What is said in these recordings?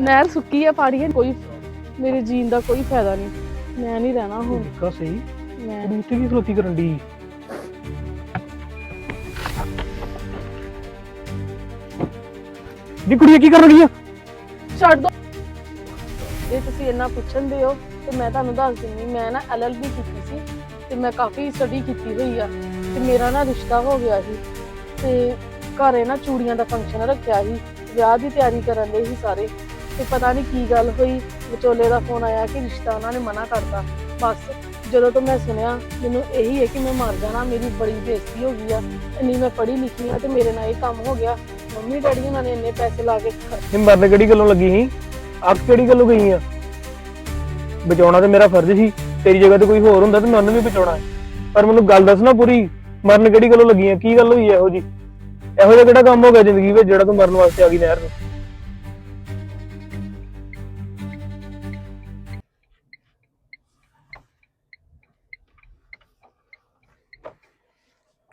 ਨਹਿਰ ਸੁੱਕੀ ਆ ਪਾਣੀ ਹੈ ਕੋਈ ਮੇਰੇ ਜੀਣ ਦਾ ਕੋਈ ਫਾਇਦਾ ਨਹੀਂ। ਮੈਂ ਨਹੀਂ ਰਹਿਣਾ ਹੁਣ। ਕਾ ਸਹੀ। ਮੈਂ ਉੱਥੇ ਕੀ ਖਲੋਤੀ ਕਰਨ ਦੀ ਦੀ ਕੁੜੀ ਕੀ ਕਰਨ ਲੱਗੀ ਆ? ਛੱਡ ਦੋ। ਜੇ ਤੁਸੀਂ ਇੰਨਾ ਪੁੱਛਣਦੇ ਹੋ ਤੇ ਮੈਂ ਤੁਹਾਨੂੰ ਦੱਸ ਦਿੰਦੀ ਮੈਂ ਨਾ ਐਲਐਲਬੀ ਕੀਤੀ ਸੀ ਤੇ ਮੈਂ ਕਾਫੀ ਸਟੱਡੀ ਕੀਤੀ ਹੋਈ ਆ ਤੇ ਮੇਰਾ ਨਾ ਰਿਸ਼ਤਾ ਹੋ ਗਿਆ ਸੀ ਤੇ ਘਰੇ ਨਾ ਚੂੜੀਆਂ ਦਾ ਫੰਕਸ਼ਨ ਰੱਖਿਆ ਸੀ ਵਿਆਹ ਦੀ ਤਿਆਰੀ ਕਰਨ ਦੇ ਸੀ ਸਾਰੇ। ਤੇ ਪਤਾ ਨਹੀਂ ਕੀ ਗੱਲ ਹੋਈ, ਵਿਚੋਲੇ ਦਾ ਫੋਨ ਆਇਆ ਕਿ ਰਿਸ਼ਤਾ ਉਹਨਾਂ ਨੇ ਮਨਾ ਕਰਤਾ। ਬਸ, ਜਦੋਂ ਤੋਂ ਮੈਂ ਸੁਣਿਆ, ਮੈਨੂੰ ਇਹੀ ਹੈ ਕਿ ਮੈਂ ਮਰ ਜਾਣਾ, ਮੇਰੀ ਬੜੀ ਬੇਇੱਜ਼ਤੀ ਹੋ ਗਈ ਆ। ਇੰਨੀ ਮੈਂ ਪੜ੍ਹੀ ਲਿਖੀ ਆ ਤੇ ਮੇਰੇ ਨਾਲ ਇਹ ਕੰਮ ਹੋ ਗਿਆ। ਮੰਮੀ ਡੈਡੀ ਉਹਨਾਂ ਨੇ ਇੰਨੇ ਪੈਸੇ ਲਾ ਕੇ ਖ- ਇਹ ਮਰਨ ਕਿਹੜੀ ਗੱਲੋਂ ਲੱਗੀ ਸੀ? ਅੱਖ ਕਿਹੜੀ ਗੱਲੋਂ ਗਈ ਆ? ਬਚਾਉਣਾ ਤੇ ਮੇਰਾ ਫਰਜ਼ ਸੀ। ਤੇਰੀ ਜਗ੍ਹਾ ਤੇ ਕੋਈ ਹੋਰ ਹੁੰਦਾ ਤੇ ਮੈਂ ਉਹਨੂੰ ਵੀ ਬਚਾਉਣਾ ਸੀ। ਪਰ ਮੈਨੂੰ ਗੱਲ ਦੱਸ ਨਾ ਪੂਰੀ। ਮਰਨ ਕਿਹੜੀ ਗੱਲੋਂ ਲੱਗੀ ਆ? ਕੀ ਗੱਲ ਹੋਈ ਆ ਇਹੋ ਜੀ ਇਹੋ ਜਿਹਾ ਕਿਹੜਾ ਕੰਮ ਹੋ ਗਿਆ ਜ਼ਿੰਦਗੀ ਵਿੱਚ ਜਿਹੜਾ ਤੂੰ ਮਰਨ ਵਾਸਤੇ ਆ ਗਈ ਨਹਿਰ ਨੂੰ?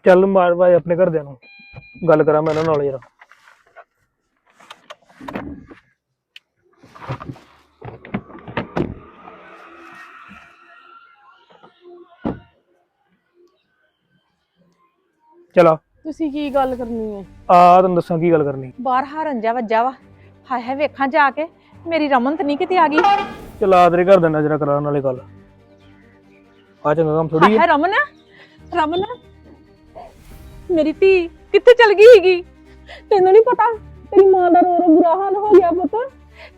ਚੱਲ ਮਾਰ ਬਾਈ ਆਪਣੇ ਘਰਦਿਆਂ ਨੂੰ। ਗੱਲ ਕਰਾਂ ਮੈਂ ਉਹਨਾਂ ਨਾਲ ਯਾਰ। ਚਲਾ ਤੁਸੀਂ ਕੀ ਗੱਲ ਕਰਨੀ ਹੈ? ਆ ਤੈਨੂੰ ਦੱਸਾਂ ਕੀ ਗੱਲ ਕਰਨੀ। ਬਾਹਰ ਹਾਰੰਜਾ ਵੱਜਾ ਵਾ। ਹਾਏ ਹਾਏ ਵੇਖਾਂ ਜਾ ਕੇ। ਮੇਰੀ ਰਮਨ ਤੇ ਨਹੀਂ ਕਿਤੇ ਆ ਗਈ। ਹਾਏ ਚਲਾ ਤੇਰੇ ਘਰ ਦੇ ਨਜ਼ਰ ਕਰਾਉਣ ਵਾਲੀ ਗੱਲ। ਆ ਚੰਗਾ ਕੰਮ ਥੋੜੀ ਹੈ। ਹਾਏ ਰਮਨ। ਰਮਨ ਮੇਰੀ ਧੀ ਕਿੱਥੇ ਚਲ ਗਈ ਹੈਗੀ ਤੈਨੂੰ ਨਹੀਂ ਪਤਾ ਤੇਰੀ ਮਾਂ ਦਾ ਰੋ ਰੋ ਬੁਰਾ ਹਾਲ ਹੋ ਗਿਆ ਪੁੱਤ।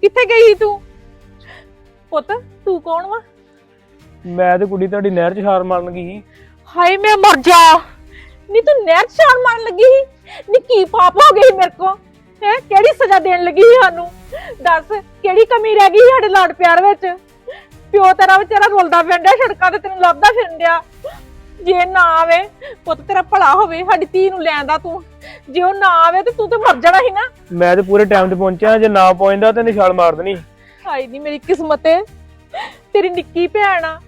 ਕਿੱਥੇ ਗਈ ਸੀ ਤੂੰ? ਪੁੱਤ ਤੂੰ ਕੌਣ ਵਾ? ਮੈਂ ਤੇ ਕੁੜੀ ਤੁਹਾਡੀ ਨਹਿਰ 'ਚ ਛਾਲ ਮਾਰਨ ਗਈ ਸੀ। ਹਾਏ ਮੈਂ ਮਰ ਜਾ। ਨੀ ਤੂੰ ਨਹਿਰ 'ਚ ਛਾਲ ਮਾਰਨ ਲੱਗੀ ਸੀ? ਨੀ ਕੀ ਪਾਪ ਹੋ ਗਈ ਮੇਰੇ ਕੋ ਹੈ ਕਿਹੜੀ ਸਜ਼ਾ ਦੇਣ ਲੱਗੀ ਸੀ ਸਾਨੂੰ? ਦੱਸ ਕਿਹੜੀ ਕਮੀ ਰਹਿ ਗਈ ਸਾਡੇ ਲਾਡ ਪਿਆਰ ਵਿੱਚ? ਪਿਓ ਤੇਰਾ ਵਿਚਾਰਾ ਰੁਲਦਾ ਫਿਰਦਾ ਸੜਕਾਂ ਤੇ ਤੈਨੂੰ ਲੱਭਦਾ ਫਿਰਦਿਆ ਜੇ ਨਾ ਆਵੇ ਪੁੱਤ ਤੇਰਾ ਭਲਾ ਹੋਵੇ ਸਾਡੀ ਧੀ ਨੂੰ ਲੈਂਦਾ ਤੂੰ। ਜੇ ਉਹ ਨਾ ਆਵੇ ਤੇ ਤੂੰ ਤੇ ਮਰ ਜਾਣਾ ਸੀ ਨਾ। ਮੈਂ ਤੇ ਪੂਰੇ ਟਾਈਮ ਤੇ ਪਹੁੰਚਿਆ ਜੇ ਨਾ ਪਹੁੰਚਦਾ ਤੇ ਛਾਲ ਮਾਰ ਦੇਣੀ। ਹਾਏ ਨਹੀਂ ਮੇਰੀ ਕਿਸਮਤ ਏ। ਤੇਰੀ ਨਿੱਕੀ ਭੈਣ ਆ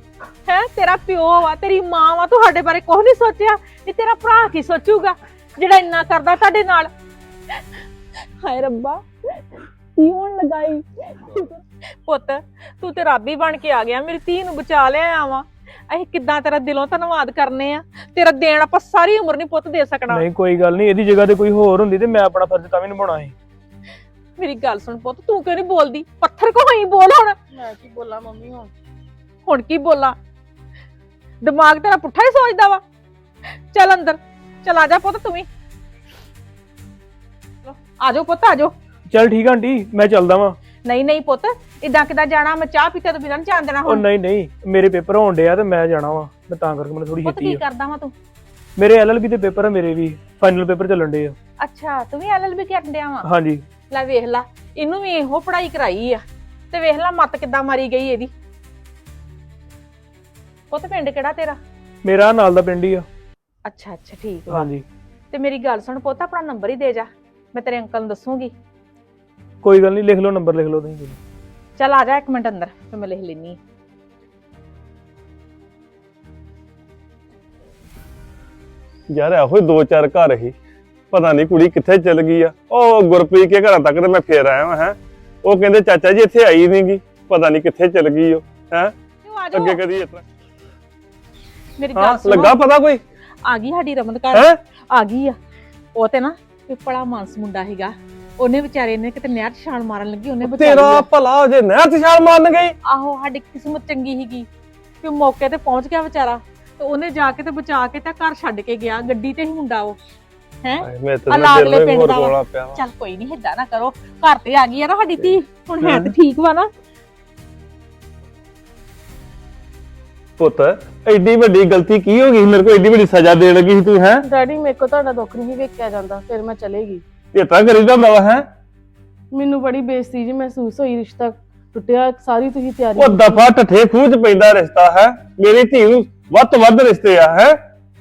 ਹੈ ਤੇਰਾ ਪਿਓ ਆ ਤੇਰੀ ਮਾਂ ਵਾ ਤੁਹਾਡੇ ਬਾਰੇ ਕੁਝ ਨਹੀਂ ਸੋਚਿਆ। ਨਹੀਂ ਤੇਰਾ ਭਰਾ ਕੀ ਸੋਚੂਗਾ ਜਿਹੜਾ ਇੰਨਾ ਕਰਦਾ ਤੁਹਾਡੇ ਨਾਲ? ਹਾਏ ਰੱਬਾ ਕੀ ਹੋਣ ਲਗਾਈ ਪੁੱਤ ਤੂੰ ਤੇ ਰੱਬ ਹੀ ਬਣ ਕੇ ਆ ਗਿਆ ਮੇਰੀ ਧੀ ਨੂੰ ਬਚਾ ਲਿਆ ਵਾ ਅਸੀਂ ਕਿੱਦਾਂ ਤੇਰਾ ਦਿਲੋਂ ਧੰਨਵਾਦ ਕਰਨੇ ਆ? ਤੇਰਾ ਦੇਣ ਆਪਾਂ ਸਾਰੀ ਉਮਰ ਨਹੀਂ ਪੁੱਤ ਦੇ ਸਕਣਾ। ਨਹੀਂ ਕੋਈ ਗੱਲ ਨਹੀਂ ਇਹਦੀ ਜਗ੍ਹਾ ਤੇ ਕੋਈ ਹੋਰ ਹੁੰਦੀ ਤੇ ਮੈਂ ਆਪਣਾ ਫਰਜ਼ ਤਾਂ ਵੀ ਨਿਭਾਉਣਾ ਸੀ। ਮੇਰੀ ਗੱਲ ਸੁਣ ਪੁੱਤ ਤੂੰ ਕਿਉਂ ਨਹੀਂ ਬੋਲਦੀ? ਪੱਥਰ ਕੋ ਹੋਈ ਬੋਲ ਹੁਣ। ਮੈਂ ਕੀ ਬੋਲਾਂ ਮੰਮੀ ਹੁਣ? ਹੁਣ ਕੀ ਬੋਲਾਂ? ਦਿਮਾਗ ਤੇਰਾ ਪੁੱਠਾ ਹੀ ਸੋਚਦਾ ਵਾ। ਚੱਲ ਅੰਦਰ ਚੱਲ ਆ ਜਾ ਪੁੱਤ ਤੂੰ ਵੀ। ਆ ਜਾਓ ਪੁੱਤ ਆ ਜਾਓ। ਚੱਲ ਠੀਕ ਆ ਆਂਟੀ ਮੈਂ ਚੱਲਦਾ ਵਾਂ। ਨਹੀਂ ਨਹੀਂ ਪੁੱਤ ਇਦਾਂ ਕਿਦਾਂ ਜਾਣਾ? ਮੈਂ ਚਾਹ ਪੀਤੇ ਤੋਂ ਬਿਨਾਂ ਨੀ ਜਾਣ ਦੇਣਾ ਉਹ ਹੁਣ। ਨਹੀਂ ਨਹੀਂ ਮੇਰੇ ਪੇਪਰ ਹੋਣ ਡਿਆ ਤੇ ਮੈਂ ਜਾਣਾ ਵਾਂ ਮੈਂ ਤਾਂ ਕਰਕੇ ਮੈਨੂੰ ਥੋੜੀ ਪੁੱਤ ਛੇਤੀ ਕੀ ਆ। ਕਰਦਾ ਵਾ ਤੂੰ? ਮੇਰੇ ਐਲਐਲਬੀ ਦੇ ਪੇਪਰ ਆ ਮੇਰੇ ਵੀ ਫਾਈਨਲ ਪੇਪਰ ਚੱਲਣ ਡੇ ਆ। ਅੱਛਾ ਤੂੰ ਵੀ ਐਲਐਲਬੀ ਕਰਨ ਡਿਆ ਵਾ? ਹਾਂਜੀ। ਲੈ ਵੇਖ ਲਾ ਇਹਨੂੰ ਵੀ ਇਹੋ ਪੜ੍ਹਾਈ ਕਰਾਈ ਆ ਤੇ ਵੇਖ ਲਾ ਮੱਤ ਕਿੱਦਾਂ ਮਾਰੀ ਗਈ ਇਹਦੀ। ਪੁੱਤ ਪਿੰਡ ਕਿਹੜਾ ਤੇਰਾ? ਮੇਰਾ ਨਾਲ ਦਾ ਪਿੰਡ ਹੀ ਆ। ਅੱਛਾ ਅੱਛਾ ਠੀਕ ਵਾ। ਹਾਂਜੀ। ਤੇ ਮੇਰੀ ਗੱਲ ਸੁਣ ਪੁੱਤ ਆਪਣਾ ਨੰਬਰ ਹੀ ਦੇ ਜਾ ਮੈਂ ਤੇਰੇ ਅੰਕਲ ਨੂੰ ਦੱਸੂਗੀ। ਕੋਈ ਗੱਲ ਨਹੀਂ ਲਿਖ ਲਓ ਨੰਬਰ ਲਿਖ ਲਓ ਤੁਸੀਂ ਚੱਲ ਆ ਜਾ ਇੱਕ ਮਿੰਟ ਅੰਦਰ ਫਿਰ ਮੈਂ ਲਿਖ ਲੈਣੀ ਯਾਰ ਇਹੋ ਹੀ ਦੋ ਚਾਰ ਘਰ ਹੀ ਪਤਾ ਨਹੀਂ ਕੁੜੀ ਕਿੱਥੇ ਚਲ ਗਈ ਆ। ਉਹ ਗੁਰਪ੍ਰੀਤ ਕੇ ਘਰਾਂ ਤੱਕ ਤੇ ਮੈਂ ਫੇਰ ਆਇਆ ਹਾਂ ਹੈ। ਉਹ ਕਹਿੰਦੇ ਚਾਚਾ ਜੀ ਇੱਥੇ ਆਈ ਨਹੀਂਗੀ ਪਤਾ ਨਹੀਂ ਕਿੱਥੇ ਚਲ ਗਈ ਉਹ ਹੈ। ਆ ਅੱਗੇ ਜਾ ਕਦੀ ਇਸ ਤਰ੍ਹਾਂ। ਮੇਰੀ ਹਾਂ ਗੱਲ ਸੁਣੋ। ਲੱਗਾ ਪਤਾ ਕੋਈ? ਆ ਗਈ ਸਾਡੀ ਰਮਨ ਘਰ। ਹੈ? ਆ ਗਈ ਆ। ਉਹ ਤੇ ਨਾ ਬੜਾ ਮਾਨਸ ਮੁੰਡਾ ਹੈਗਾ ਉਹਨੇ ਵਿਚਾਰੇ ਨੇ ਕਿਤੇ ਨਹਿਰ 'ਚ ਛਾਲ ਮਾਰਨ ਲੱਗੀ ਉਹਨੇ ਬਚਾ ਤੇਰਾ ਭਲਾ ਹੋ ਜੇ ਨਹਿਰ 'ਚ ਛਾਲ ਮਾਰਨ ਗਈ। ਆਹੋ ਸਾਡੀ ਕਿਸਮਤ ਚੰਗੀ ਹੈਗੀ ਕਿ ਉਹ ਮੌਕੇ ਤੇ ਪਹੁੰਚ ਗਿਆ ਵਿਚਾਰਾ। ਤੇ ਉਹਨੇ ਜਾ ਕੇ ਤੇ ਬਚਾ ਕੇ ਤੇ ਘਰ ਛੱਡ ਕੇ ਗਿਆ ਗੱਡੀ ਤੇ ਹੀ ਮੁੰਡਾ ਉਹ। ਹੈ? ਦਿਲ ਪਿੰਡ ਹੋਰ ਦਾ ਵਾ। ਕੋਲਾ ਪਿਆ ਵਾ। ਚੱਲ ਕੋਈ ਨਹੀਂ ਏਦਾਂ ਨਾ ਕਰੋ। ਘਰ ਤੇ ਆ ਗਈ ਆ ਨਾ ਸਾਡੀ ਧੀ। ਹੁਣ ਹੈ ਤੇ ਠੀਕ ਵਾ ਨਾ। ਪੁੱਤ ਐਡੀ ਵੱਡੀ ਗਲਤੀ ਕੀ ਹੋ ਗਈ? ਮੇਰੇ ਕੋਲ ਐਡੀ ਵੱਡੀ ਸਜ਼ਾ ਦੇਣ ਲੱਗੀ ਸੀ ਤੂੰ ਹੈ? ਡੈਡੀ ਮੇਰੇ ਕੋ ਤੁਹਾਡਾ ਦੁੱਖ ਨਹੀਂ ਵੇਖਿਆ ਜਾਂਦਾ। ਫਿਰ ਮੈਂ ਚਲੇਗੀ ਇਹ ਤਾਂ ਕਰੀਦਾ ਹੁੰਦਾ ਵਾ ਹੈ? ਮੈਨੂੰ ਬੜੀ ਬੇਇੱਜ਼ਤੀ ਜੀ ਮਹਿਸੂਸ ਹੋਈ ਰਿਸ਼ਤਾ ਟੁੱਟਿਆ ਸਾਰੀ ਤੁਸੀਂ ਤਿਆਰੀ ਉਹ ਦਫਾ ਠੱਠੇ 'ਚ ਪੈਂਦਾ ਰਿਸ਼ਤਾ ਹੈ? ਮੇਰੀ ਧੀ ਨੂੰ ਵੱਧ ਤੋਂ ਵੱਧ ਰਿਸ਼ਤੇ ਆ ਹੈ?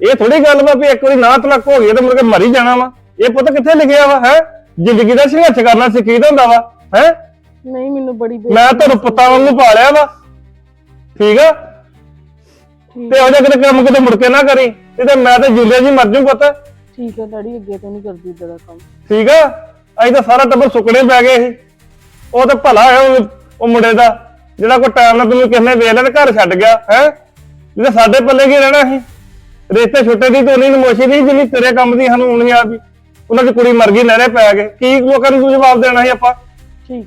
ਇਹ ਥੋੜੀ ਗੱਲ ਵਾ ਵੀ ਇੱਕ ਵਾਰੀ ਨਾ ਤਲਕ ਹੋ ਗਈ ਤਾਂ ਮੁੜ ਕੇ ਮਰ ਜਾਣਾ ਵਾ। ਇਹ ਪੁੱਤ ਕਿੱਥੇ ਲਿਖਿਆ ਵਾ ਹੈ? ਜ਼ਿੰਦਗੀ ਦਾ ਸੰਘਰਸ਼ ਕਰਨਾ ਸਿੱਖੀਦਾ ਹੁੰਦਾ ਵਾ ਹੈ? ਨਹੀਂ ਮੈਨੂੰ ਬੜੀ ਬੇਇੱਜ਼ਤੀ ਮੈਂ ਤੁਹਾਨੂੰ ਪੁੱਤਾਂ ਵਾਂਗੂ ਪਾਲਿਆ ਵਾ। ਠੀਕ ਆ? ਤੇ ਉਹ ਜਿਹਾ ਕਿਤੇ ਕੰਮ ਕਿਤੇ ਮੁੜ ਕੇ ਨਾ ਕਰੀ। ਤੇ ਮੈਂ ਤੇ ਜਿੰਦੇ ਜੀ ਮਰ ਜੂ ਪੁੱਤ। ਠੀਕ ਹੈ ਡੈਡੀ ਅੱਗੇ ਤੋਂ ਨਹੀਂ ਕਰਦੀ ਇਦਾਂ ਦਾ ਕੰਮ। ਠੀਕ ਆ? ਅਸੀਂ ਤਾਂ ਸਾਰਾ ਟੱਬਰ ਸੁੱਕਣੇ ਪੈ ਗਏ ਸੀ। ਉਹ ਤਾਂ ਭਲਾ ਹੈ ਉਹ- ਉਹ ਮੁੰਡੇ ਦਾ ਜਿਹੜਾ ਕੋਈ ਟਾਈਮ ਨਾਲ ਤੈਨੂੰ ਕਿਸੇ ਨੇ ਵੇਖ ਤੇ ਘਰ ਛੱਡ ਗਿਆ ਹੈ? ਜਿਹਦੇ ਸਾਡੇ ਪੱਲੇ ਕੀ ਰਹਿਣਾ ਸੀ? ਰਿਸ਼ਤੇ ਛੋਟੇ ਦੀ ਤੋਨੀ ਨਮੋਸ਼ੀ ਨਹੀਂ ਜਿੰਨੀ ਤੇਰੇ ਕੰਮ ਦੀ ਸਾਨੂੰ ਨਹੀਂ ਆ ਵੀ। ਉਹਨਾਂ ਦੀ ਕੁੜੀ ਮਰ ਗਈ ਨਹਿਰੇ ਪੈ ਗਏ। ਕੀ ਲੋਕਾਂ ਨੂੰ ਤੂੰ ਜਵਾਬ ਦੇਣਾ ਸੀ ਆਪਾਂ? ਠੀਕ।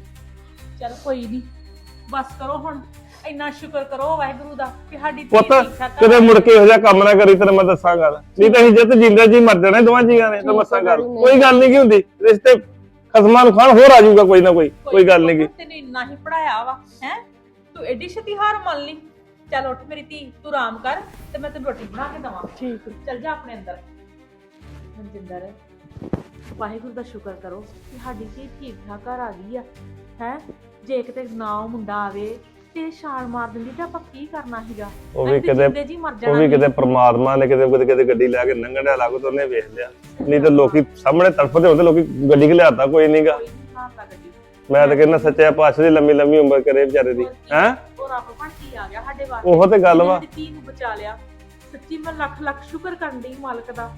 ਚਲ ਕੋਈ ਨਹੀਂ ਬਸ ਕਰੋ ਹੁਣ। ਇੰਨਾ ਸ਼ੁਕਰ ਕਰੋ ਵਾਹਿਗੁਰੂ ਦਾ ਕਿ ਸਾਡੀ ਧੀ ਪੁੱਤ ਠੀਕ ਠਾਕ ਕਿਤੇ ਮੁੜ ਕੇ ਇਹੋ ਜਿਹਾ ਕੰਮ ਨਾ ਕਰੀ ਤੈਨੂੰ ਮੈਂ ਦੱਸਾਂ ਗੱਲ। ਨਹੀਂ ਤਾਂ ਅਸੀਂ ਜਿੱਤ ਜਿੰਦੇ ਜੀ ਮਰ ਜਾਣਾ ਦੋਵਾਂ ਜੀਆਂ ਨੇ ਤਾਂ ਮਸਾਂ ਗੱਲ। ਕੋਈ ਗੱਲ ਨਹੀਂ ਕੀ ਹੁੰਦੀ? ਰਿਸ਼ਤੇ ਖਸਮਾਂ ਨੂੰ ਖਾਣ ਹੋਰ ਆ ਜਾਊਗਾ ਕੋਈ ਨਾ ਕੋਈ। ਕੋਈ ਗੱਲ ਨਹੀਂ ਕੀ ਤੈਨੂੰ ਇੰਨਾ ਹੀ ਪੜਾਇਆ ਵਾ ਹੈ? ਤੂੰ ਐਡੀ ਛੇਤੀ ਹਾਰ ਮੰਨ ਲਈ। ਚੱਲ ਉੱਠ ਮੇਰੀ ਧੀ ਤੂੰ ਆਰਾਮ ਕਰ ਤੇ ਮੈਂ ਤੈਨੂੰ ਰੋਟੀ ਬਣਾ ਕੇ ਦਵਾਂ। ਠੀਕ। ਚੱਲ ਜਾ ਆਪਣੇ ਅੰਦਰ। ਮਨਜਿੰਦਰ ਵਾਹਿਗੁਰੂ ਦਾ ਸ਼ੁਕਰ ਕਰੋ ਕਿ ਸਾਡੀ ਧੀ ਠੀਕ ਠਾਕ ਘਰ ਆ ਗਈ ਆ ਹੈ? ਜੇ ਕਿਤੇ ਨਾ ਉਹ ਮੁੰਡਾ ਆਵੇ ਤੇ ਛਾਲ ਮਾਰ ਦਿੰਦੀ ਤਾਂ ਆਪਾਂ ਕੀ ਕਰਨਾ ਸੀਗਾ? ਉਹ ਵੀ ਕਿਤੇ ਜਿੰਦੇ ਜੀ ਮਰ ਉਹ ਵੀ। ਕਿਤੇ ਪ੍ਰਮਾਤਮਾ ਨੇ ਕਿਤੇ ਕਿਤੇ ਕਿਤੇ ਗੱਡੀ ਲੈ ਕੇ ਲੰਘਣ ਲੱਗੋ ਤਾਂ ਉਹਨੇ ਵੇਖ ਲਿਆ। ਨਹੀਂ ਤਾਂ ਲੋਕੀ ਸਾਹਮਣੇ ਤੜਫਦੇ ਹੁੰਦੇ ਲੋਕੀ ਗੱਡੀ ਕਿ ਲਿਆਤਾ ਕੋਈ ਨਹੀਂਗਾ ਮੈਂ ਤਾਂ ਕਹਿੰਦਾ ਸੱਚਿਆ ਪਾਤਸ਼ਾਹ ਦੀ ਲੰਮੀ ਲੰਮੀ ਉਮਰ ਕਰੇ ਵਿਚਾਰੇ ਦੀ। ਹੈ? ਉਹ ਰੱਬ ਕੇ ਆ ਗਿਆ ਸਾਡੇ ਵਾਸਤੇ? ਉਹੋ ਤੇ ਗੱਲ ਵਾ। ਧੀ ਨੂੰ ਬਚਾ ਲਿਆ। ਸੱਚੀ ਮੈਂ ਲੱਖ ਲੱਖ ਸ਼ੁਕਰ ਕਰਨ ਦੀ ਮਾਲਕ ਦਾ।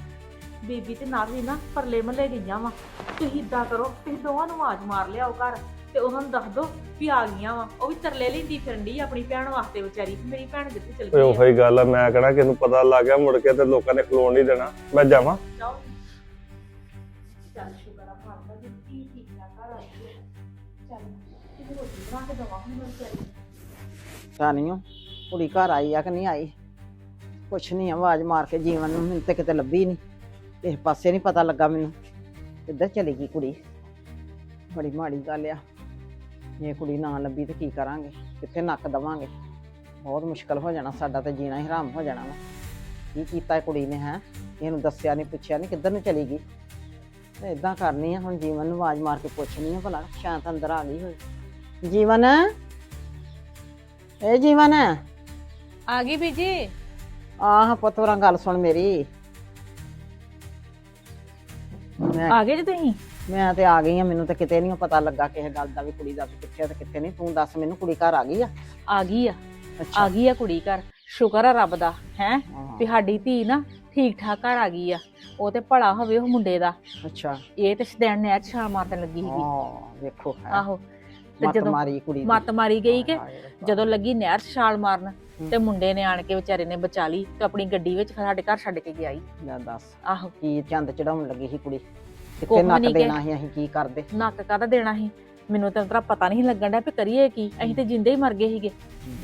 ਬੀਬੀ ਤੇ ਨਾਲ ਵੀ ਨਾ ਪਰਲੇ ਮਹੱਲੇ ਗਈਆਂ ਵਾ। ਤੁਸੀਂ ਇਦਾਂ ਕਰੋ ਤੁਸੀਂ ਦੋਵਾਂ ਨੂੰ ਆਵਾਜ਼ ਮਾਰ ਲਿਆਓ ਘਰ। ਤੇ ਉਹਨਾਂ ਨੂੰ ਦੱਸ ਦਿਓ ਵੀ ਆ ਗਈਆਂ ਵਾ। ਉਹ ਵੀ ਤਰਲੇ ਲੈਂਦੀ ਫਿਰਨ ਡਈ ਆਪਣੀ ਭੈਣ ਵਾਸਤੇ ਵਿਚਾਰੀ ਮੇਰੀ ਭੈਣ ਕਿੱਥੇ ਚਲ ਓਏ ਗਈ ਉਹੋ ਆ। ਹੀ ਗੱਲ ਆ ਮੈਂ ਕਹਣਾ ਕਿ ਨੂੰ ਪਤਾ ਲੱਗ ਗਿਆ ਮੁੜ ਕੇ ਤੇ ਲੋਕਾਂ ਨੇ ਖਲੋਣ ਨਹੀਂ ਦੇਣਾ। ਮੈਂ ਜਾਵਾਂ। ਜਾਓ। ਚੱਲ ਸ਼ੁਕਰ ਆ ਮਾਲਕ ਦੀ ਧੀ ਠੀਕ ਠਾਕ ਘਰ ਆ ਗਈ ਆ। ਚੱਲ ਕਿਤੇ ਰੋਟੀ ਬਣਾ ਕੇ ਦਵਾ ਹੁਣ ਮੈਂ ਵਿਚਾਰੀ ਸਾਨੀਓ ਕੁੜੀ ਘਰ ਆਈ ਆ ਕਿ ਨਹੀਂ ਆਈ? ਕੁਛ ਨਹੀਂ ਆਵਾਜ਼ ਮਾਰ ਕੇ ਜੀਵਨ ਨੂੰ ਮੈਨੂੰ ਤੇ ਕਿਤੇ ਲੱਭੀ ਨਹੀਂ ਇਸ ਪਾਸੇ ਨਹੀਂ ਪਤਾ ਲੱਗਾ ਮੈਨੂੰ। ਕਿੱਧਰ ਚਲੀ ਗਈ ਕੁੜੀ? ਬੜੀ ਮਾੜੀ ਗੱਲ ਆ। ਜੇ ਕੁੜੀ ਨਾ ਲੱਭੀ ਤੇ ਕੀ ਕਰਾਂਗੇ? ਕਿੱਥੇ ਨੱਕ ਦਵਾਂਗੇ? ਬਹੁਤ ਮੁਸ਼ਕਲ ਹੋ ਜਾਣਾ ਸਾਡਾ ਤੇ ਜੀਣਾ ਹੀ ਹਰਾਮ ਹੋ ਜਾਣਾ ਵਾ। ਕੀ ਕੀਤਾ ਇਹ ਕੁੜੀ ਨੇ ਹੈ? ਇਹਨੂੰ ਦੱਸਿਆ ਨਹੀਂ ਪੁੱਛਿਆ ਨਹੀਂ ਕਿੱਧਰ ਨੂੰ ਚਲੀ ਗਈ? ਤੇ ਇਦਾਂ ਕਰਨੀ ਆ ਹੁਣ ਜੀਵਨ ਨੂੰ ਆਵਾਜ਼ ਮਾਰ ਕੇ ਪੁੱਛਣੀ ਆ ਭਲਾ ਸ਼ਾਂਤ ਅੰਦਰ ਆ ਗਈ ਹੋਈ। ਜੀਵਨ? ਏ ਜੀਵਨ? ਆ ਗਈ ਬੀਜੀ। ਆਹ ਪੁੱਤਵਰਾਂ ਗੱਲ ਸੁਣ ਮੇਰੀ। ਮੈਂ ਆ ਗਏ ਜੀ ਤੁਸੀਂ? ਮੈਂ ਤੇ ਆ ਗਈ ਆ ਮੈਨੂੰ ਤੇ ਕਿਤੇ ਨਹੀਂ ਪਤਾ ਲੱਗਾ ਕਿਸੇ ਗੱਲ ਦਾ ਵੀ ਕੁੜੀ ਦਾ ਵੀ ਕਿੱਥੇ ਆ ਤੇ ਕਿੱਥੇ ਨਹੀਂ। ਤੂੰ ਦੱਸ ਮੈਨੂੰ ਕੁੜੀ ਘਰ ਆ ਗਈ ਆ? ਆ ਗਈ ਆ। ਆ ਗਈ ਆ ਕੁੜੀ ਘਰ। ਸ਼ੁਕਰ ਆ ਰੱਬ ਦਾ ਹੈ? ਹਾਂ, ਵੀ ਸਾਡੀ ਧੀ ਨਾ ਠੀਕ ਠਾਕ ਘਰ ਆ ਗਈ ਆ। ਉਹ ਤੇ ਭਲਾ ਹੋਵੇ ਉਹ ਮੁੰਡੇ ਦਾ। ਅੱਛਾ। ਇਹ ਤੇ ਸ਼ਦੈਣ ਨੇ ਅੱਜ ਛਾਲ ਮਾਰਨ ਲੱਗੀ ਸੀਗੀ। ਹਾਂ ਵੇਖੋ ਹੈ। ਆਹੋ। ਤੇ ਮਤ ਜਦੋਂ ਮਾਰੀ ਕੁੜੀ। ਮੱਤ ਮਾਰੀ ਗਈ ਕਿ। ਜਦੋਂ ਲੱਗੀ ਨਹਿਰ 'ਚ ਛਾਲ ਮਾਰਨ ਤੇ ਮੁੰਡੇ ਨੇ ਆਣ ਕੇ ਵਿਚਾਰੇ ਨੇ ਬਚਾ ਲਈ ਤੇ ਆਪਣੀ ਗੱਡੀ ਵਿੱਚ ਸਾਡੇ ਘਰ ਛੱਡ ਕੇ ਗਿਆ ਲੈ ਦੱਸ। ਆਹੋ। ਕੀ ਚੰਦ ਚੜਾਉਣ ਲੱਗੀ ਸੀ ਕੁੜੀ? ਕੁਛ ਨੱਕ ਨੀ ਕਿ- ਦੇਣਾ ਸੀ ਅਸੀਂ ਕੀ ਕਰਦੇ? ਨੱਕ ਕਾਹਦਾ ਦੇਣਾ ਸੀ? ਮੈਨੂੰ ਤਾਂ ਤੇਰਾ ਪਤਾ ਨਹੀਂ ਲੱਗਣ ਡਿਆ ਵੀ ਕਰੀਏ ਕੀ। ਅਸੀਂ ਤੇ ਜਿੰਦੇ ਹੀ ਮਰ ਗਏ ਸੀਗੇ।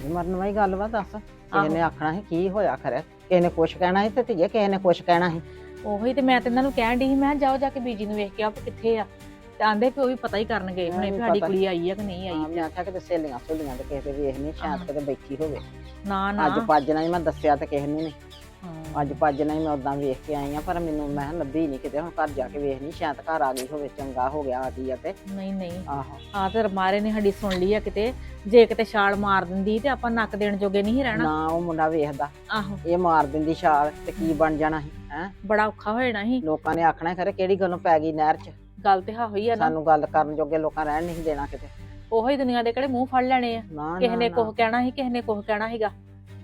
ਮਰਨ ਵਾਲੀ ਗੱਲ ਵਾ ਦੱਸ। ਕਿਸੇ ਆਹੋ। ਨੇ ਆਖਣਾ ਸੀ ਕੀ ਹੋਇਆ ਖਰੇ? ਕਿਸੇ ਨੇ ਕੁਛ ਕਹਿਣਾ ਸੀ ਤੇ ਧੀਏ ਕਿਸੇ ਨੇ ਕੁਛ ਕਹਿਣਾ ਸੀ? ਉਹੀ ਤੇ ਮੈਂ ਤੇ ਇਹਨਾਂ ਨੂੰ ਕਹਿਣ ਡਈ ਸੀ ਮੈਂ ਕਿਹਾ ਜਾਓ ਜਾ ਕੇ ਬੀਜੀ ਨੂੰ ਵੇਖ ਕੇ ਆਪ ਕਿੱਥੇ ਆ। ਤੇ ਆਂਦੇ ਵੀ ਉਹ ਵੀ ਪਤਾ ਹੀ ਕਰਨ ਗਏ ਹੁਣੇ ਵੀ ਹਾਂ, ਸਾਡੀ ਪਤਾ ਕੁੜੀ ਆਈ ਆ ਕਿ ਨਹੀਂ ਆਈ। ਮੈਂ ਆਖਿਆ ਕਿ ਸਹੇਲੀਆਂ ਤੇ ਕਿਸੇ ਦੇ ਵੇਖ ਨਹੀਂ ਸ਼ਾਇਦ ਹਾਂ। ਕਿਤੇ ਬੈਠੀ ਹੋਵੇ। ਨਾ ਨਾ। ਅੱਜ ਭੱਜ ਨਹੀਂ ਮੈਂ ਦੱਸਿਆ ਤੇ ਕਿਸੇ ਨੂੰ ਨਹੀਂ। ਅੱਜ ਭੱਜ ਨਹੀਂ ਮੈਂ ਉਦਾਂ ਵੇਖ ਕੇ ਆਈ ਆ ਪਰ ਮੈਨੂੰ ਮੈਂ ਕਿਹਾ ਲੱਭੀ ਨਹੀਂ ਕਿਤੇ ਹੁਣ ਘਰ ਜਾ ਕੇ ਵੇਖ ਨਹੀਂ ਸ਼ਾਇਦ ਘਰ ਆ ਗਈ ਹੋਵੇ ਚੰਗਾ ਹੋ ਗਿਆ ਆ ਗਈ ਆ ਤੇ। ਨਹੀਂ ਨਹੀਂ। ਆਹੋ। ਆ ਤੇ ਮਾਰੇ ਨੇ ਸਾਡੀ ਸੁਣ ਲਈ ਆ ਕਿਤੇ ਜੇ ਕਿਤੇ ਛਾਲ ਮਾਰ ਦਿੰਦੀ ਤੇ ਆਪਾਂ ਨੱਕ ਦੇਣ ਜੋਗੇ ਨਹੀਂ ਸੀ ਰਹਿਣਾ। ਨਾ ਉਹ ਮੁੰਡਾ ਵੇਖਦਾ। ਆਹੋ। ਇਹ ਮਾਰ ਦਿੰਦੀ ਛਾਲ ਤੇ ਕੀ ਬਣ ਜਾਣਾ ਸੀ ਹੈ? ਬੜਾ ਔਖਾ ਹੋ ਜਾਣਾ ਸੀ। ਲੋਕਾਂ ਨੇ ਆਖਣਾ ਖਰੇ ਕਿਹੜੀ ਗੱਲੋਂ ਪੈ ਗਈ ਨਹਿਰ 'ਚ? ਗੱਲ ਤੇ ਹਾਂ ਹੋਈ ਆ ਨਾ। ਸਾਨੂੰ ਗੱਲ ਕਰਨ ਜੋਗੇ ਲੋਕਾਂ ਰਹਿਣ ਨਹੀਂ ਦੇਣਾ ਕਿਤੇ। ਉਹੋ ਹੀ ਦੁਨੀਆ ਦੇ ਕਿਹੜੇ ਮੂੰਹ ਫੜ ਲੈਣੇ ਆ। ਨਾ ਕਿਸੇ ਨੇ ਕੁਝ ਕਹਿਣਾ ਸੀ ਕਿਸੇ ਨੇ ਕੁਝ ਕਹਿਣਾ ਸੀਗਾ।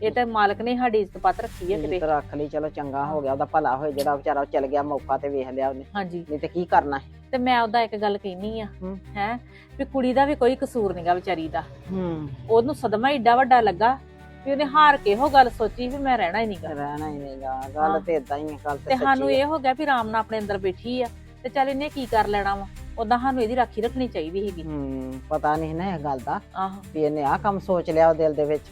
ਇਹ ਤਾਂ ਮਾਲਕ ਨੇ ਸਾਡੀ ਇੱਜ਼ਤ ਪੱਤ ਰੱਖੀ ਆ ਕਿਤੇ। ਰੱਖ ਲਈ ਚਲੋ ਚੰਗਾ ਹੋ ਗਿਆ ਉਹਦਾ ਭਲਾ ਹੋਏ ਜਿਹੜਾ ਵਿਚਾਰਾ ਚਲ ਗਿਆ ਮੌਕਾ ਤੇ ਵੇਖ ਲਿਆ ਉਹਨੇ। ਹਾਂਜੀ। ਨਹੀਂ ਤੇ ਕੀ ਕਰਨਾ ਸੀ? ਤੇ ਮੈਂ ਉਹਦਾ ਇੱਕ ਗੱਲ ਕਹਿਨੀ ਆ ਹੂੰ। ਹੈ ਵੀ ਕੁੜੀ ਦਾ ਵੀ ਕੋਈ ਕਸੂਰ ਨਹੀਂਗਾ ਵਿਚਾਰੀ ਦਾ। ਹੂੰ। ਉਹਨੂੰ ਸਦਮਾ ਏਡਾ ਵੱਡਾ ਲੱਗਾ ਵੀ ਉਹਨੇ ਹਾਰ ਕੇ ਇਹੋ ਗੱਲ ਸੋਚੀ ਵੀ ਮੈਂ ਰਹਿਣਾ ਹੀ ਨਹੀਂਗਾ ਰਹਿਣਾ ਹੀ ਨਹੀਂਗਾ ਹਾਂ। ਗੱਲ ਤੇ ਇਦਾਂ ਹੀ ਹੈ ਗੱਲ ਤੇ ਤੇ ਸਾਨੂੰ ਸੱਚੀ ਹੈ। ਇਹ ਹੋ ਗਿਆ ਵੀ ਆਰਾਮ ਨਾਲ ਆਪਣੇ ਅੰਦਰ ਬੈਠੀ ਆ ਤੇ ਚੱਲ ਇਹਨੇ ਕੀ ਕਰ ਲੈਣਾ ਵਾ? ਉਦਾਂ ਸਾਨੂੰ ਇਹਦੀ ਰਾਖੀ ਰੱਖਣੀ ਚਾਹੀਦੀ ਹੈਗੀ ਹੂੰ ਪਤਾ ਨਹੀਂ ਨਾ ਇਹ ਗੱਲ ਦਾ ਆਹੋ। ਵੀ ਇਹਨੇ ਆ ਕੰਮ ਸੋਚ ਲਿਆ ਉਹ ਦਿਲ ਦੇ ਵਿੱਚ।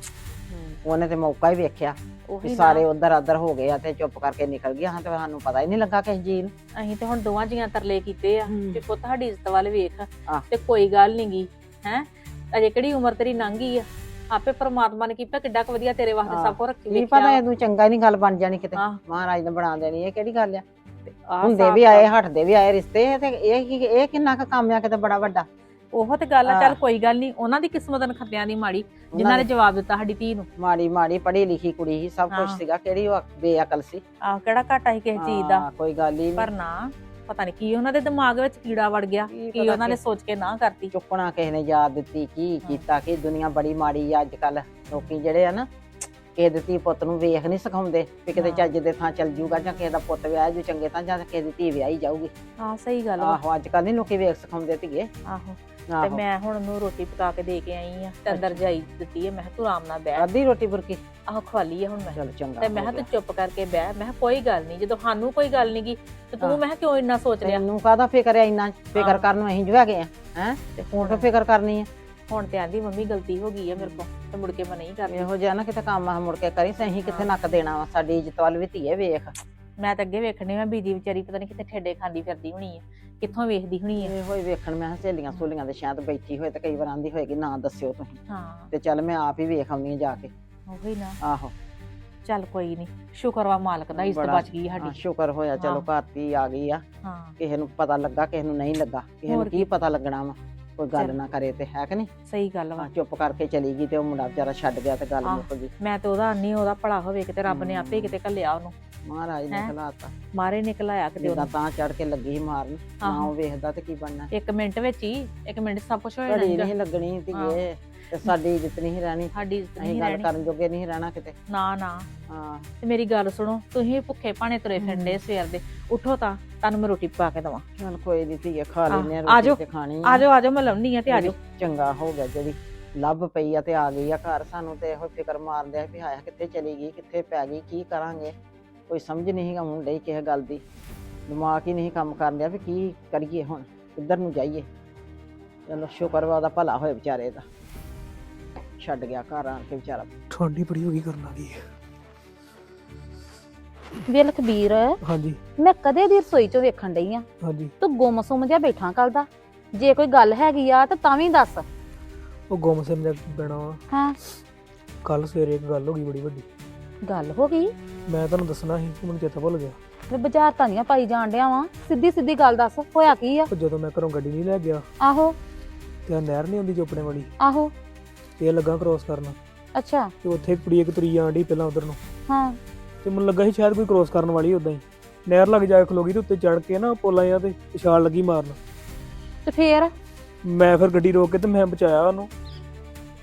ਉਹਨੇ ਤੇ ਮੌਕਾ ਹੀ ਵੇਖਿਆ ਉਹੀ ਨਾ। ਸਾਰੇ ਉਧਰ ਉਧਰ ਹੋ ਗਏ ਆ ਤੇ ਚੁੱਪ ਕਰਕੇ ਨਿਕਲ ਗਿਆ ਹਾਂ ਤੇ ਸਾਨੂੰ ਪਤਾ ਹੀ ਨਹੀਂ ਲੱਗਾ ਕਿਸ ਜੀ ਨੂੰ ਅਸੀਂ ਤੇ ਹੁਣ ਦੋਵਾਂ ਜੀਆਂ ਤਰਲੇ ਕੀਤੇ ਆ। ਕਿ ਪੁੱਤ ਸਾਡੀ ਇੱਜ਼ਤ ਵੱਲ ਵੇਖ ਆਹ। ਤੇ ਕੋਈ ਗੱਲ ਨੀ ਗੀ ਹੈ ਅਜੇ ਕਿਹੜੀ ਉਮਰ ਤੇਰੀ ਲੰਘ ਆ ਆਪੇ ਪ੍ਰਮਾਤਮਾ ਨੇ ਕੀਤਾ ਕਿੱਡਾ ਕੁ ਵਧੀਆ ਤੇਰੇ ਵਾਸਤੇ ਆਹ। ਸਭ ਕੁਝ ਰੱਖੀ ਕੀ ਪਤਾ ਇਹਨੂੰ ਚੰਗਾ ਨਹੀਂ ਗੱਲ ਬਣ ਜਾਣੀ ਕਿਤੇ ਆਹ। ਮਹਾਰਾਜ ਨੇ ਬਣਾ ਦੇਣੀ ਇਹ ਕਿਹੜੀ ਗੱਲ ਆ ਆਹ ਹੁੰਦੇ ਵੀ ਆਏ ਹਟਦੇ ਵੀ ਆਏ ਰਿਸ਼ਤੇ ਤੇ ਇਹ ਕੀ ਇਹ ਕਿੰਨਾ ਕੁ ਕੰਮ ਆ ਕਿਤੇ ਬੜਾ ਵੱਡਾ ਉਹ ਤੇ ਗੱਲ ਆ ਚੱਲ ਆਹ। ਕੋਈ ਗੱਲ ਨਹੀਂ ਉਹਨਾਂ ਦੀ ਕਿਸਮਤ ਨਖੱਤਿਆਂ ਦੀ ਮਾੜੀ ਜਿਨ੍ਹਾਂ ਨੇ ਜਵਾਬ ਦਿੱਤਾ ਸਾਡੀ ਧੀ ਨੂੰ। ਮਾੜੀ ਮਾੜੀ ਪੜ੍ਹੀ ਲਿਖੀ ਕੁੜੀ ਸੀ ਸਭ ਕੁਝ ਹਾਂ। ਸੀਗਾ ਕਿਹੜੀ ਉਹ ਬੇਅਕਲ ਸੀ। ਆਹ ਕਿਹੜਾ ਘਾਟਾ ਸੀ ਕਿਸੇ ਚੀਜ਼ ਦਾ? ਹਾਂ, ਕੋਈ ਗੱਲ ਹੀ ਪਰ ਨਹੀਂ ਨਾ ਪਤਾ ਨਹੀਂ ਕੀ ਉਹਨਾਂ ਦੇ ਦਿਮਾਗ ਵਿੱਚ ਕੀੜਾ ਵੜ ਗਿਆ ਕੀ ਕੀ ਪਤਾ ਉਹਨਾਂ ਨੇ ਕੀ- ਸੋਚ ਕੇ ਨਾ ਕਰਤੀ। ਚੁੱਕਣਾ ਕਿਸੇ ਨੇ ਯਾਦ ਦਿੱਤੀ ਕੀ ਕੀਤਾ ਕਿ ਦੁਨੀਆ ਬੜੀ ਮਾੜੀ ਆ ਅੱਜ ਕੱਲ ਲੋਕੀ ਜਿਹੜੇ ਆ ਨਾ ਕਿਸੇ ਦੇ ਧੀ ਪੁੱਤ ਨੂੰ ਵੇਖ ਨਹੀਂ ਸਿਖਾਉਂਦੇ ਵੀ ਕਿਤੇ ਹਾਂ। ਚੱਜ ਦੇ ਥਾਂ ਚੱਲ ਜੂਗਾ ਜਾਂ ਕਿਸੇ ਦਾ ਪੁੱਤ ਵਿਆਹ ਜੂ ਚੰਗੇ ਤਾਂ ਜਾਂ ਕਿਸੇ ਦੀ ਧੀ ਵਿਆਹੀ ਜਾਊਗੀ। ਹਾਂ ਸਹੀ ਗੱਲ ਵਾ। ਆਹੋ ਅੱਜ ਕੱਲ ਨਹੀਂ ਲੋਕੀ ਵੇਖ ਸਿਖਾਉਂਦੇ ਧੀਏ। ਆਹੋ। ਤੇ ਆਹੋ ਮੈਂ ਹੁਣ ਉਹਨੂੰ ਰੋਟੀ ਪਕਾ ਕੇ ਦੇ ਕੇ ਆਈ ਆ ਤੇ ਅੰਦਰ ਜਾਈ ਦਿੱਤੀ ਹੈ ਮੈਂ ਕਿਹਾ ਤੂੰ ਆਰਾਮ ਨਾਲ ਬਹਿ। ਅੱਧੀ ਰੋਟੀ ਬੁਰਕੀ? ਆਹ ਖਵਾਲੀ ਆ ਹੁਣ ਮੈਂ। ਚਲ ਚੰਗਾ ਤੇ ਮੈਂ ਕਿਹਾ ਹੋ ਤੂੰ ਗਿਆ। ਚੁੱਪ ਕਰਕੇ ਬਹਿ। ਮੈਂ ਕਿਹਾ ਕੋਈ ਗੱਲ ਨਹੀਂ ਜਦੋਂ ਸਾਨੂੰ ਕੋਈ ਗੱਲ ਨਹੀਂ ਗੀ ਤੇ ਹਾਂ। ਤੂੰ ਮੈਂ ਕਿਹਾ ਕਿਉਂ ਇੰਨਾ ਸੋਚ ਰਿਹਾ ਤੈਨੂੰ ਕਾਹਦਾ ਫਿਕਰ ਹੈ ਇੰਨਾ ਫਿਕਰ। ਕਰਨ ਨੂੰ ਅਸੀਂ ਜੋ ਹੈਗੇ ਆ ਹੈ? ਤੇ ਹੁਣ ਤਾਂ ਫਿਕਰ ਕਰਨੀ ਆ? ਹੁਣ ਤੇ ਆਂਦੀ ਮੰਮੀ ਗਲਤੀ ਹੋ ਗਈ ਆ ਮੇਰੇ ਕੋਲ ਤੇ ਮੁੜ ਕੇ ਮੈਂ ਨਹੀਂ ਕਰਨੀ। ਇਹੋ ਜਿਹਾ ਨਾ ਕਿਤੇ ਕੰਮ ਆ ਮੁੜ ਕੇ ਕਰੀ ਸਹੀ ਕਿੱਥੇ ਹਾਂ। ਨੱਕ ਦੇਣਾ ਵਾ ਸਾਡੀ ਇੱਜ਼ਤ ਵੱਲ ਵੀ ਧੀਏ ਵੇਖ। ਮੈਂ ਤਾਂ ਅੱਗੇ ਵੇਖਣੀ ਮੈਂ ਬੀਜੀ ਵਿਚਾਰੀ ਪਤਾ ਨਹੀਂ ਕਿੱਥੇ ਠੇਡੇ ਖਾਂਦੀ ਫਿਰਦੀ ਹੋਣੀ ਆ ਕਿੱਥੋਂ ਵੇਖਦੀ ਹੋਣੀ ਆ। ਇਹੋ ਹੀ ਵੇਖਣ ਮੈਂ ਸਹੇਲੀਆਂ ਸਹੂਲੀਆਂ ਦੇ ਸ਼ਾਇਦ ਬੈਠੀ ਹੋਏ ਤੇ ਕਈ ਵਾਰ ਆਂਦੀ ਹੋਏਗੀ ਨਾ ਦੱਸਿਓ ਤੁਸੀਂ। ਹਾਂ। ਤੇ ਚੱਲ ਮੈਂ ਆਪ ਹੀ ਵੇਖ ਆਉਣੀ ਆ ਜਾ ਕੇ। ਉਹੀ ਨਾ। ਆਹੋ। ਚੱਲ ਕੋਈ ਨਹੀਂ ਸ਼ੁਕਰ ਵਾ ਮਾਲਕ ਦਾ ਇੱਜ਼ਤ ਬੜਾ- ਬਚ ਗਈ ਹਾਂ, ਸਾਡੀ ਸ਼ੁਕਰ ਹੋਇਆ ਚਲੋ ਘਰ ਧੀ ਆ ਗਈ ਆ। ਹਾਂ। ਕਿਸੇ ਨੂੰ ਪਤਾ ਲੱਗਾ ਕਿਸੇ ਨੂੰ ਨਹੀਂ ਲੱਗਾ। ਕਿਸੇ ਨੂੰ ਕੀ ਕੀ। ਪਤਾ ਲੱਗਣਾ ਵਾ ਕੋਈ ਗੱਲ। ਨਾ ਕਰੇ ਤੇ ਹੈ ਕਿ ਨਹੀਂ? ਸਹੀ ਗੱਲ ਵਾ। ਹਾਂ, ਚੁੱਪ ਕਰਕੇ ਚਲੀ ਗਈ ਤੇ ਉਹ ਮੁੰਡਾ ਵਿਚਾਰਾ ਛੱਡ ਗਿਆ ਤੇ ਗੱਲ ਆਹ। ਮੁੱਕ ਗਈ। ਮੈਂ ਤੇ ਉਹਦਾ ਨਹੀਂ ਉਹਦਾ ਭਲਾ ਹੋਵੇ ਕਿਤੇ ਰੱਬ ਨੇ ਆਪੇ ਕਿਤੇ ਘੱਲਿਆ ਉਹਨੂੰ। ਮਹਾਰਾਜ ਨੇ ਹੈਂ? ਖਲਾਤਾ। ਮਾਰੇ ਨਿਕਲ ਆਇਆ ਕਿਤੇ ਜਿੱਦਾਂ ਉਹਨੂੰ। ਤਾਂ ਚੜ ਕੇ ਲੱਗੀ ਸੀ ਮਾਰਨ। ਨਾ ਆਹੋ। ਉਹ ਵੇਖਦਾ ਤੇ ਕੀ ਬਣਨਾ। ਇੱਕ ਮਿੰਟ ਵਿੱਚ ਹੀ ਇੱਕ ਮਿੰਟ 'ਚ ਸਭ ਕੁਝ ਹੋ ਘੜੀ ਜਾਣਾ ਨਹੀਂ ਲੱਗਣੀ ਧੀਏ ਤੇ ਸਾਡੀ ਇੱਜ਼ਤ ਨਹੀਂ ਰਹਿਣੀ। ਸਾਡੀ ਇੱਜ਼ਤ ਅਸੀਂ ਨਹੀਂ ਗੱਲ ਰਹਿਣੀ। ਕਰਨ ਜੋਗੇ ਨਹੀਂ ਰਹਿਣਾ ਕਿਤੇ। ਨਾ ਨਾ। ਹਾਂ। ਤੇ ਮੇਰੀ ਗੱਲ ਸੁਣੋ ਤੁਸੀਂ ਭੁੱਖੇ ਭਾਣੇ ਤੁਰੇ ਫਿਰਦੇ ਸਵੇਰ ਦੇ। ਉਠੋ ਤਾਂ ਤੁਹਾਨੂੰ ਮੈਂ ਰੋਟੀ ਪਾ ਕੇ ਦਵਾਂ। ਚਲ ਕੋਈ ਨਹੀਂ ਧੀਏ ਖਾ ਆਹ, ਲੈਨੇ ਆ ਜਾਓ। ਰੋਟੀ ਤੇ ਖਾਣੀ ਆ। ਜਾਓ ਆ ਜਾਓ ਮੈਂ ਲਾਉਣੀ ਆ ਤੇ ਆ ਜਾਓ ਚੰਗਾ ਹੋ ਗਿਆ ਜਿਹੜੀ ਲੱਭ ਪਈ ਆ ਤੇ ਆ ਗਈ ਆ ਘਰ ਸਾਨੂੰ ਤੇ ਇਹੋ ਫਿਕਰ ਮਾਰਦੇ ਆ ਵੀ ਹਾਇਆ ਕਿੱਥੇ ਚਲੀ ਗਈ ਕਿੱਥੇ ਪੈ ਗਈ ਕੀ ਕਰਾਂਗੇ? ਕੋਈ ਸਮਝ ਨਹੀਂ ਆਉਣ ਡਈ ਕਿਸੇ ਗੱਲ ਦੀ। ਦਿਮਾਗ ਹੀ ਨਹੀਂ ਕੰਮ ਕਰਨ ਡਿਆ ਵੀ ਕੀ ਕਰੀਏ ਹੁਣ ਕਿੱਧਰ ਨੂੰ ਜਾਈਏ। ਚਲੋ ਸ਼ੁਕਰ ਵਾ ਉਹਦਾ ਭਲਾ ਹੋਏ ਵਿਚਾਰੇ ਦਾ। ਛੱਡ ਗਿਆ ਘਰ ਆਣ ਕੇ ਵਿਚਾਰਾ। ਠੰਡੀ ਬੜੀ ਹੋ ਗਈ ਕਰਨਾ ਕੀ ਵੇ ਲਖਬੀਰ ਹਾਂਜੀ। ਮੈਂ ਕਦੇ ਦੀ ਰਸੋਈ ਚੋਂ ਵੇਖਣ ਡਈ ਆ। ਹਾਂਜੀ। ਤੂੰ ਗੁੰਮ ਸੁੰਮ ਜਿਹਾ ਬੈਠਾ ਕੱਲ ਦਾ। ਜੇ ਕੋਈ ਗੱਲ ਹੈਗੀ ਆ ਤਾਂ ਤਾਂ ਵੀ ਦੱਸ। ਉਹ ਗੁੰਮ ਸਿਮ ਦਾ ਬਣਾ ਵਾ। ਹਾਂ। ਕੱਲ ਸਵੇਰੇ ਇੱਕ ਗੱਲ ਹੋ ਗਈ ਬੜੀ ਵੱਡੀ। ਗੱਲ ਹੋ ਗਈ? ਮੈਂ ਤੁਹਾਨੂੰ ਦੱਸਣਾ ਸੀ ਮੈਨੂੰ ਚੇਤਾ ਭੁੱਲ ਗਿਆ। ਵੇ ਬਾਜ਼ਾਰ ਤਾਂ ਦੀਆਂ ਪਾਈ ਜਾਣ ਡਿਆ ਵਾਂ। ਸਿੱਧੀ ਸਿੱਧੀ ਗੱਲ ਦੱਸ ਹੋਇਆ ਕੀ ਆ? ਉਹ ਜਦੋਂ ਮੈਂ ਘਰੋਂ ਗੱਡੀ ਨਹੀਂ ਲੈ ਗਿਆ ਆਹੋ। ਤੇ ਆਹ ਨਹਿਰ ਨਹੀਂ ਹੁੰਦੀ ਚੋਪੜੇ ਵਾਲੀ ਆਹੋ। ਤੇ ਇਹ ਲੱਗਾ ਕ੍ਰੋਸ ਕਰਨ। ਅੱਛਾ। ਤੇ ਉੱਥੇ ਇੱਕ ਕੁੜੀ ਇੱਕ ਤੁਰੀ ਡਈ ਪਹਿਲਾਂ ਉਧਰ ਨੂੰ। ਹਾਂ। ਤੇ ਮੈਨੂੰ ਲੱਗਾ ਸੀ ਸ਼ਾਇਦ ਕੋਈ ਕ੍ਰੋਸ ਕਰਨ ਵਾਲੀ ਉਦਾਂ ਹੀ। ਨਹਿਰ ਲੱਗ ਜਾ ਕੇ ਖਲੋ ਗਈ ਤੇ ਉੱਤੇ ਚੜ ਕੇ ਨਾ ਪੋਲਾਂ ਜਾਂ ਤੇ ਛਾਲ ਲੱਗੀ ਮਾਰਨ। ਤੇ ਫੇਰ? ਮੈਂ ਫਿਰ ਗੱਡੀ ਰੋਕ ਕੇ ਤੇ ਮੈਂ ਬਚਾਇਆ ਉਹਨੂੰ।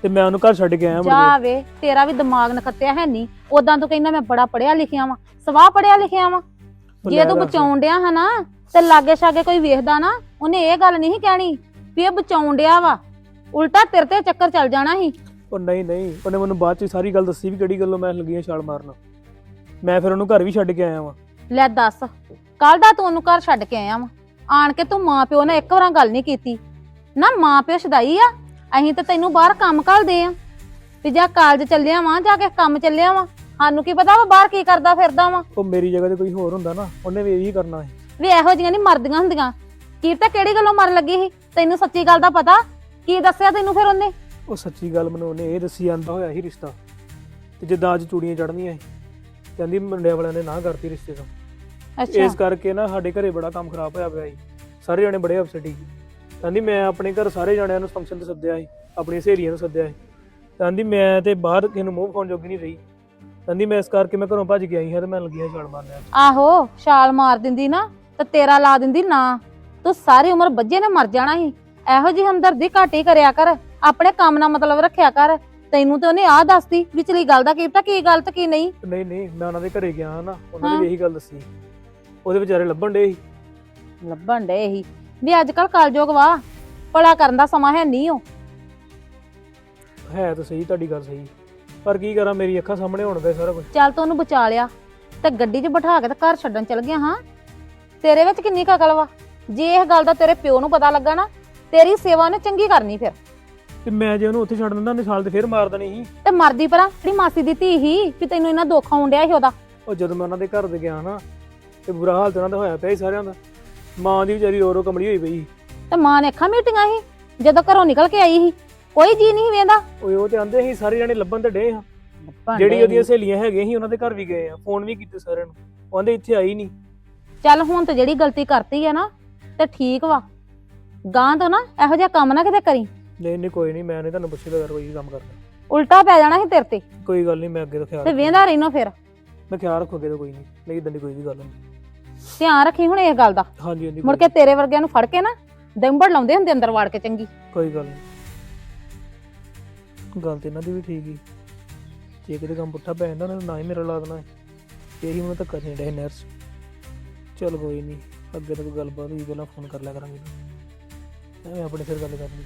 ਤੇ ਮੈਂ ਉਹਨੂੰ ਘਰ ਛੱਡ ਕੇ ਆਇਆ ਮੁੜ ਜਾ ਵੇ ਤੇਰਾ ਵੀ ਦਿਮਾਗ ਨਖੱਤਿਆ ਹੈ ਨਹੀਂ ਉਦਾਂ ਤੂੰ ਕਹਿੰਦਾ ਮੈਂ ਬੜਾ ਪੜਿਆ ਲਿਖਿਆ ਵਾਂ ਸਵਾਹ ਪੜਿਆ ਲਿਖਿਆ ਵਾਂ। ਜੇ ਤੂੰ ਬਚਾਉਣ ਡਿਆ ਹਨਾ ਤੇ ਲਾਗੇ ਛਾਗੇ ਕੋਈ ਵੇਖਦਾ ਨਾ ਉਹਨੇ ਇਹ ਗੱਲ ਨਹੀਂ ਕਹਿਣੀ ਵੀ ਇਹ ਬਚਾਉਣ ਡਿਆ ਵਾ। ਉਲਟਾ ਤੇਰੇ ਤੇ ਚੱਕਰ ਚੱਲ ਜਾਣਾ ਸੀ। ਉਹ ਨਹੀਂ ਨਹੀਂ ਉਹਨੇ ਮੈਨੂੰ ਬਾਅਦ ਚ ਸਾਰੀ ਗੱਲ ਦੱਸੀ ਵੀ ਕਿਹੜੀ ਗੱਲੋਂ ਮੈਂ ਲੱਗੀਆਂ ਛਾਲ ਮਾਰਨ। ਮੈਂ ਫਿਰ ਉਹਨੂੰ ਘਰ ਵੀ ਛੱਡ ਕੇ ਆਇਆ ਵਾਂ। ਲੈ ਦੱਸ ਕੱਲ ਦਾ ਤੂੰ ਉਹਨੂੰ ਘਰ ਛੱਡ ਕੇ ਆਇਆ ਵਾ। ਆਣ ਕੇ ਤੂੰ ਮਾਂ ਪਿਓ ਨਾਲ ਇੱਕ ਵਾਰਾਂ ਗੱਲ ਨਹੀਂ ਕੀਤੀ। ਨਾ ਮਾਂ ਪਿਓ ਛਦਾਈ ਆ ਅਸੀਂ ਤਾਂ ਤੈਨੂੰ ਬਾਹਰ ਕੰਮ ਘੱਲਦੇ ਆ। ਵੀ ਜਾ ਕਾਲਜ ਚੱਲਿਆ ਵਾਂ ਜਾ ਕੇ ਕੰਮ ਚੱਲਿਆ ਵਾਂ। ਸਾਨੂੰ ਕੀ ਪਤਾ ਵਾ ਬਾਹਰ ਕੀ ਕਰਦਾ ਫਿਰਦਾ ਵਾ। ਉਹ ਮੇਰੀ ਜਗ੍ਹਾ ਤੇ ਕੋਈ ਹੋਰ ਹੁੰਦਾ ਨਾ ਉਹਨੇ ਵੀ ਇਹੀ ਕਰਨਾ ਸੀ। ਵੀ ਇਹੋ ਜੀਆਂ ਨਹੀਂ ਮਰਦੀਆਂ ਹੁੰਦੀਆਂ। ਕੀ ਤਾਂ ਕਿਹੜੀ ਗੱਲੋਂ ਮਰਨ ਲੱਗੀ ਸੀ? ਤੈਨੂੰ ਸੱਚੀ ਗੱਲ ਦਾ ਪਤਾ? ਕੀ ਦੱਸਿਆ ਤੈਨੂੰ ਫਿਰ ਉਹਨੇ? ਉਹ ਸੱਚੀ ਗੱਲ ਮੈਨੂੰ ਉਹਨੇ ਇਹ ਦੱਸੀ ਜਾਂਦਾ ਹੋਇਆ ਸੀ ਰਿਸ਼ਤਾ। ਤੇ ਜਿੱਦਾਂ ਅੱਜ ਚੂੜੀਆਂ ਚੜਨੀਆਂ ਸੀ ਕਹਿੰਦੀ ਮੁੰਡਿਆਂ ਵਾਲਿਆਂ ਨੇ ਨਾ ਕਰਤੀ ਰਿਸ਼ਤੇ ਤੋਂ। ਅੱਛਾ। ਇਸ ਕਰਕੇ ਨਾ ਸਾਡੇ ਘਰੇ ਬੜਾ ਕੰਮ ਖਰਾਬ ਹੋਇਆ ਪਿਆ ਸੀ। ਸਾਰੇ ਜਣੇ ਬੜੇ ਅਪਸੈਟ ਸੀ। ਕਹਿੰਦੀ ਮੈਂ ਆਪਣੇ ਘਰ ਸਾਰੇ ਜਣਿਆਂ ਨੂੰ ਫੰਕਸ਼ਨ ਤੇ ਸੱਦਿਆ ਸੀ ਆਪਣੀਆਂ ਸਹੇਲੀਆਂ ਨੂੰ ਸੱਦਿਆ ਸੀ। ਕਹਿੰਦੀ ਮੈਂ ਤੇ ਬਾਹਰ ਕਿਸੇ ਨੂੰ ਮੂੰਹ ਫੋਨ ਜੋਗੀ ਨਹੀਂ ਰਹੀ। ਕਹਿੰਦੀ ਮੈਂ ਇਸ ਕਰਕੇ ਮੈਂ ਘਰੋਂ ਭੱਜ ਕੇ ਆਈ ਹਾਂ ਤੇ ਮੈਂ ਲੱਗੀਆਂ ਛਾਲ ਮਾਰਨਿਆ ਆਹੋ ਛਾਲ ਮਾਰ ਦਿੰਦੀ ਨਾ ਤੇ ਤੇਰਾ ਲਾ ਦਿੰਦੀ ਨਾ। ਤੂੰ ਸਾਰੀ ਉਮਰ ਬੱਜੇ ਨੇ ਮਰ ਜਾਣਾ ਸੀ। ਇਹੋ ਜੀ ਹਮਦਰਦੀ ਘੱਟ ਹੀ ਕਰਿਆ ਕਰ। ਆਪਣੇ ਕੰਮ ਨਾਲ ਮਤਲਬ ਰੱਖਿਆ ਕਰ। ਤੈਨੂੰ ਤੇ ਉਹਨੇ ਆਹ ਦੱਸਤੀ ਵਿਚਲੀ ਗੱਲ ਦਾ ਕੀ ਪਤਾ ਕੀ ਗਲਤ ਕੀ ਨਹੀਂ। ਨਹੀਂ ਨਹੀਂ ਮੈਂ ਉਹਨਾਂ ਦੇ ਘਰੇ ਗਿਆ ਨਾ ਉਹਨਾਂ ਨੇ ਹਾਂ। ਵੀ ਇਹੀ ਗੱਲ ਦੱਸੀ। ਉਹਦੇ ਵਿਚਾਰੇ ਲੱਭਣ ਡੇ ਸੀ। ਲੱਭਣ ਡੇ ਹੀ ਵੀ ਅੱਜ ਕੱਲ ਕਲਯੁਗ ਵਾ ਭਲਾ ਕਰਨ ਦਾ ਸਮਾਂ ਹੈ ਨਹੀਂ ਉਹ। ਹੈ ਤਾਂ ਸਹੀ ਤੁਹਾਡੀ ਗੱਲ ਸਹੀ। ਪਰ ਕੀ ਕਰਾਂ ਮੇਰੀ ਅੱਖਾਂ ਸਾਹਮਣੇ ਹੋਣ ਪਿਆ ਸਾਰਾ ਕੁਝ ਚੱਲ ਤੂੰ ਉਹਨੂੰ ਬਚਾ ਲਿਆ ਤੇ ਗੱਡੀ 'ਚ ਬਿਠਾ ਕੇ ਤੇ ਘਰ ਛੱਡਣ ਚਲ ਗਿਆ ਹਾਂ। ਤੇਰੇ ਵਿੱਚ ਕਿੰਨੀ ਕੁ ਅਕਲ ਵਾ? ਜੇ ਇਹ ਗੱਲ ਦਾ ਤੇਰੇ ਪਿਓ ਨੂੰ ਪਤਾ ਲੱਗਾ ਨਾ ਤੇਰੀ ਸੇਵਾ ਉਹਨੇ ਚੰਗੀ ਕਰਨੀ ਫਿਰ। ਤੇ ਮੈਂ ਜੇ ਉਹਨੂੰ ਉੱਥੇ ਛੱਡ ਦਿੰਦਾ ਉਹਨੇ ਸਾਲ ਤੇ ਫੇਰ ਮਾਰ ਦੇਣੀ ਸੀ। ਤੇ ਮਰਦੀ ਪਰਾਂ ਜਿਹੜੀ ਮਾਸੀ ਦੀ ਧੀ ਹੀ ਵੀ ਤੈਨੂੰ ਇੰਨਾ ਦੁੱਖ ਆਉਣ ਡਿਆ ਸੀ ਉਹਦਾ। ਉਹ ਜਦੋਂ ਮੈਂ ਉਹਨਾਂ ਦੇ ਘਰ ਦੇ ਗਿਆ ਨਾ ਤੇ ਬੁਰਾ ਹਾਲ ਤੇ ਉਹਨਾਂ ਦਾ ਹੋਇਆ ਪਿਆ ਸੀ ਸਾਰਿਆਂ ਦਾ। ਮਾਂ ਦੀ ਵਿਚਾਰੀ ਰੋ ਰੋ ਕਮਲੀ ਹੋਈ ਪਈ। ਤੇ ਮਾਂ ਨੇ ਅੱਖਾਂ ਮੀਟੀਆਂ ਸੀ ਜਦੋਂ ਘਰੋਂ ਨਿਕਲ ਕੇ ਆਈ ਸੀ ਕੋਈ ਜੀ ਨਹੀਂ ਵੇਂਦਾ। ਓਏ ਉਹ ਤੇ ਆਂਦੇ ਸੀ ਸਾਰੇ ਜਣੇ ਲੱਭਣ ਤੇ ਡੇ ਹਾਂ ਜਿਹੜੀ ਉਹਦੀਆਂ ਸਹੇਲੀਆਂ ਹੈਗੀਆਂ ਸੀ ਉਹਨਾਂ ਦੇ ਘਰ ਵੀ ਗਏ ਆ ਫੋਨ ਵੀ ਕੀਤੇ ਸਾਰਿਆਂ ਨੂੰ। ਉਹ ਆਂਦੇ ਇੱਥੇ ਆਈ ਨਹੀਂ। ਚੱਲ ਹੁਣ ਤੇ ਜਿਹੜੀ ਗਲਤੀ ਕਰਤੀ ਹੈ ਨਾ ਤੇ ਠੀਕ ਵਾ। ਗਾਂ ਤੋਂ ਨਾ ਇਹੋ ਜਿਹਾ ਕੰਮ ਨਾ ਕਿਤੇ ਕਰੀ। ਨਹੀਂ ਨਹੀਂ ਕੋਈ ਨਹੀਂ ਮੈਂ ਨਹੀਂ ਤੁਹਾਨੂੰ ਪੁੱਛੇ ਬਗੈਰ ਕੋਈ ਕੰਮ ਕਰਦਾ ਉਲਟਾ ਪੈ ਜਾਣਾ ਸੀ ਤੇਰੇ ਤੇ। ਕੋਈ ਗੱਲ ਨਹੀਂ ਮੈਂ ਅੱਗੇ ਤੋਂ ਖਿਆਲ ਤੇ। ਵੇਂਦਾ ਰਹਿਨੋ ਫਿਰ। ਮੈਂ ਖਿਆਲ ਰੱਖੂਗਾ ਤਾਂ ਕੋਈ ਨਹੀਂ ਨਹੀਂ ਇਦਾਂ ਦੀ ਕੋਈ ਵੀ ਗੱਲ ਨਹੀਂ। ਧਿਆਨ ਰੱਖੀ ਹੁਣ ਇਸ ਗੱਲ ਦਾ। ਹਾਂਜੀ ਹਾਂਜੀ ਮੁੜ ਕੇ ਤੇਰੇ ਵਰਗਿਆਂ ਨੂੰ ਫੜ ਕੇ ਨਾ ਦੰਬੜ ਲਾਉਂਦੇ ਹੁੰਦੇ ਅੰਦਰ ਵਾੜ ਕੇ ਚੰਗੀ। ਕੋਈ ਗੱਲ ਨਹੀਂ ਗੱਲ ਤੇ ਇਹਨਾਂ ਦੀ ਵੀ ਠੀਕ ਹੀ। ਜੇ ਕਿਤੇ ਕੰਮ ਪੁੱਠਾ ਪੈ ਜਾਂਦਾ ਉਹਨਾਂ ਨੇ ਨਾ ਹੀ ਮੇਰਾ ਲਾ ਦੇਣਾ ਹੈ। ਇਹੀ ਮੈਨੂੰ ਧੱਕਾ ਦੇ ਰਿਹਾ ਨਰਸ। ਚਲ ਕੋਈ ਨਹੀਂ ਅੱਗੇ ਤੱਕ ਗੱਲਬਾਤ ਹੋਈ ਪਹਿਲਾਂ ਫੋਨ ਕਰ ਲਿਆ ਕਰਾਂਗੇ। ਐਵੇਂ ਆਪਣੇ ਸਿਰ ਗੱਲ ਕਰ ਲਈ